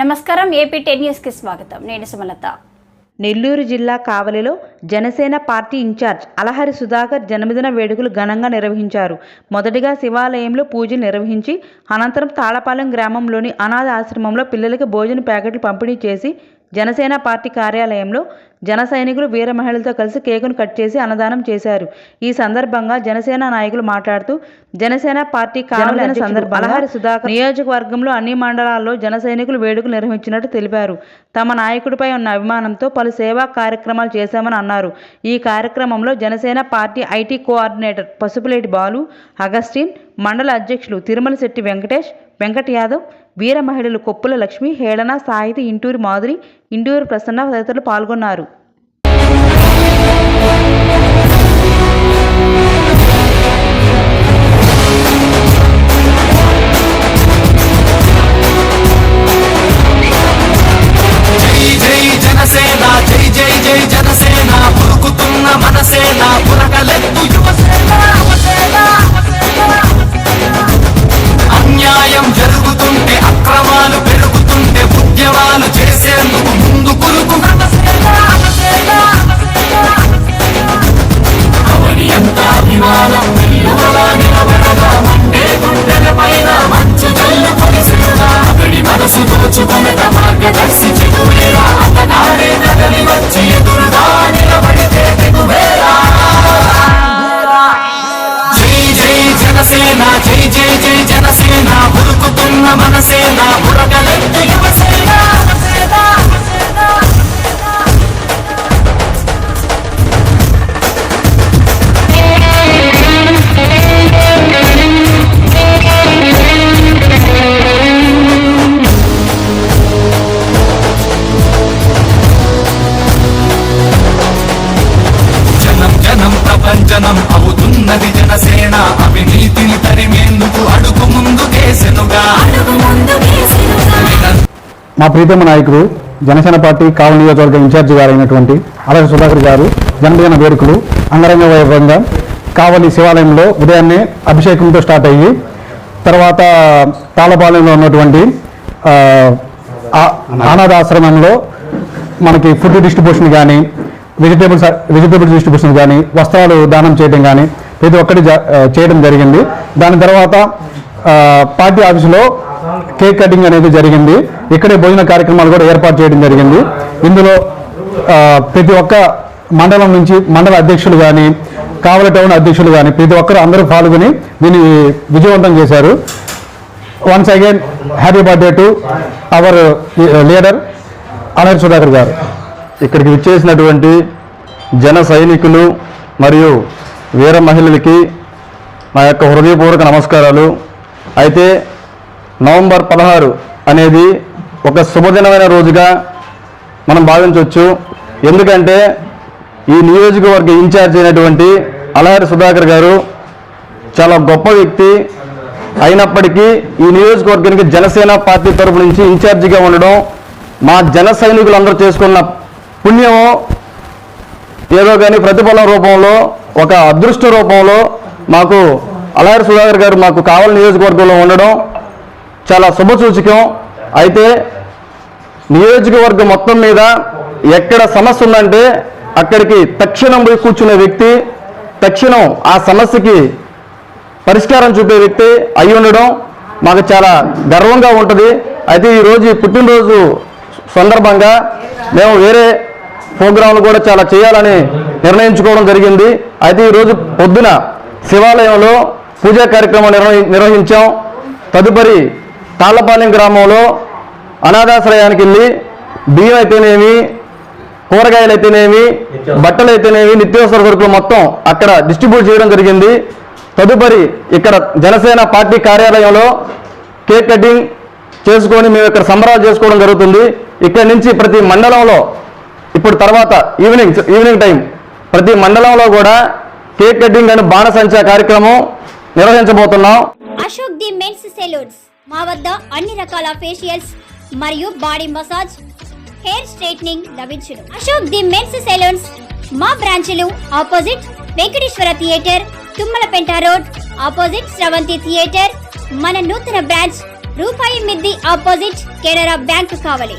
నమస్కారం AP ten న్యూస్కి స్వాగతం. నేను సుమలత. నెల్లూరు జిల్లా కావలిలో Janasena party in charge Alahari Sudhakar జన్మదిన వేడుకలు ఘనంగా నిర్వహించారు. మొదటిగా శివాలయంలో పూజలు నిర్వహించి అనంతరం తాళపాలెం గ్రామంలోని అనాథ ఆశ్రమంలో పిల్లలకి భోజన ప్యాకెట్లు పంపిణీ చేసి జనసేన పార్టీ కార్యాలయంలో జన సైనికులు వీర మహిళలతో కలిసి కేకును కట్ చేసి అన్నదానం చేశారు. ఈ సందర్భంగా జనసేన నాయకులు మాట్లాడుతూ జనసేన పార్టీ సందర్భంగా సుధాకర్ నియోజకవర్గంలో అన్ని మండలాల్లో జన సైనికులు వేడుకలు నిర్వహించినట్టు తెలిపారు. తమ నాయకుడిపై ఉన్న అభిమానంతో పలు సేవా కార్యక్రమాలు చేశామని అన్నారు. ఈ కార్యక్రమంలో Janasena party IT coordinator Pasupuleti Balu Augustine మండల అధ్యక్షులు తిరుమల శెట్టి వెంకటేష్ వెంకట యాదవ్ వీర మహిళలు కొప్పుల లక్ష్మి హేళన సాహితి ఇంటూరి మాధురి ఇంటూరి ప్రసన్న తదితరులు పాల్గొన్నారు. జనసేన జై జై జై జనసేన ఉరుకుతున్న మనసేన ఉరకలెత్తు యువసేన. అవుతున్నది జనసేన. అవినీతిని తరిమేందుకు అడుగు ముందు కేసెనుగా మా ప్రీతమ నాయకుడు జనసేన పార్టీ కావలి నియోజకవర్గ ఇన్ఛార్జి గారు అయినటువంటి అలరి సుధాకర్ గారు జన్మదిన వేడుకలు అంగరంగ వైభవంగా కావలి శివాలయంలో ఉదయాన్నే అభిషేకంతో స్టార్ట్ అయ్యి తర్వాత తాళపాలెంలో ఉన్నటువంటి ఆ, ఆ- అనాథాశ్రమంలో మనకి ఫుడ్ డిస్ట్రిబ్యూషన్ కానీ వెజిటేబుల్స్ వెజిటేబుల్స్ డిస్ట్రిబ్యూషన్ కానీ వస్త్రాలు దానం చేయడం కానీ ప్రతి ఒక్కటి జ- చేయడం జరిగింది. దాని తర్వాత పార్టీ ఆఫీసులో కేక్ కటింగ్ అనేది జరిగింది. ఇక్కడే భోజన కార్యక్రమాలు కూడా ఏర్పాటు చేయడం జరిగింది. ఇందులో ప్రతి ఒక్క మండలం నుంచి మండల అధ్యక్షులు కానీ కావలి టౌన్ అధ్యక్షులు కానీ ప్రతి ఒక్కరు అందరూ పాల్గొని దీన్ని విజయవంతం చేశారు. Once again happy birthday to our leader అనర్ Sudhakar garu. ఇక్కడికి విచ్చేసినటువంటి జన సైనికులు మరియు వీర మహిళలకి నా యొక్క హృదయపూర్వక నమస్కారాలు. అయితే నవంబర్ పదహారు అనేది ఒక శుభదినమైన రోజుగా మనం భావించవచ్చు. ఎందుకంటే ఈ నియోజకవర్గ ఇన్ఛార్జ్ అయినటువంటి అలహరి సుధాకర్ గారు చాలా గొప్ప వ్యక్తి. అయినప్పటికీ ఈ నియోజకవర్గానికి జనసేన పార్టీ తరపు నుంచి ఇన్ఛార్జిగా ఉండడం మా జన సైనికులందరూ చేసుకున్న పుణ్యము ఏదో కానీ ప్రతిఫలం రూపంలో ఒక అదృష్ట రూపంలో మాకు అలాయర్ సుధాకర్ గారు మాకు కావలి నియోజకవర్గంలో ఉండడం చాలా శుభసూచకం. అయితే నియోజకవర్గం మొత్తం మీద ఎక్కడ సమస్య ఉందంటే అక్కడికి తక్షణం పోయి కూర్చునే వ్యక్తి తక్షణం ఆ సమస్యకి పరిష్కారం చూపే వ్యక్తి అయి ఉండడం మాకు చాలా గర్వంగా ఉంటుంది. అయితే ఈరోజు పుట్టినరోజు సందర్భంగా మేము వేరే ప్రోగ్రాంలు కూడా చాలా చేయాలని నిర్ణయించుకోవడం జరిగింది. అయితే ఈరోజు పొద్దున శివాలయంలో పూజా కార్యక్రమం నిర్వహి నిర్వహించాం. తదుపరి తాళ్ళపాలెం గ్రామంలో అనాథాశ్రయానికి వెళ్ళి బియ్యం అయితేనేమి కూరగాయలు అయితేనేమి బట్టలు అయితేనేమి నిత్యావసర సరుకులు మొత్తం అక్కడ డిస్ట్రిబ్యూట్ చేయడం జరిగింది. తదుపరి ఇక్కడ జనసేన పార్టీ కార్యాలయంలో కేక్ కటింగ్ చేసుకొని మేము ఇక్కడ సంబరాలు చేసుకోవడం జరుగుతుంది. ఇక్కడ నుంచి ప్రతి మండలంలో ఇప్పుడు తర్వాత ఈవినింగ్ ఈవినింగ్ టైం ప్రతి మండలంలో కూడా కేక్ కటింగ్ అని బాణసంచా కార్యక్రమం నిర్వహించబోతున్నాం. Ashok the men's salons. మా వద్ద అన్ని రకాల ఫేషియల్స్ మరియు బాడీ మసాజ్ హెయిర్ స్ట్రైట్నింగ్ లభించును. అశోక్ ది మెన్స్ సెలూన్స్ మా బ్రాంచ్లు opposite Venkateswara theatre Tummalapenta road opposite Sravanthi theatre. మన నూతన బ్రాంచ్ రూపాయి మిద్ది ఆపోజిట్ కెనరా బ్యాంక్ కావలి.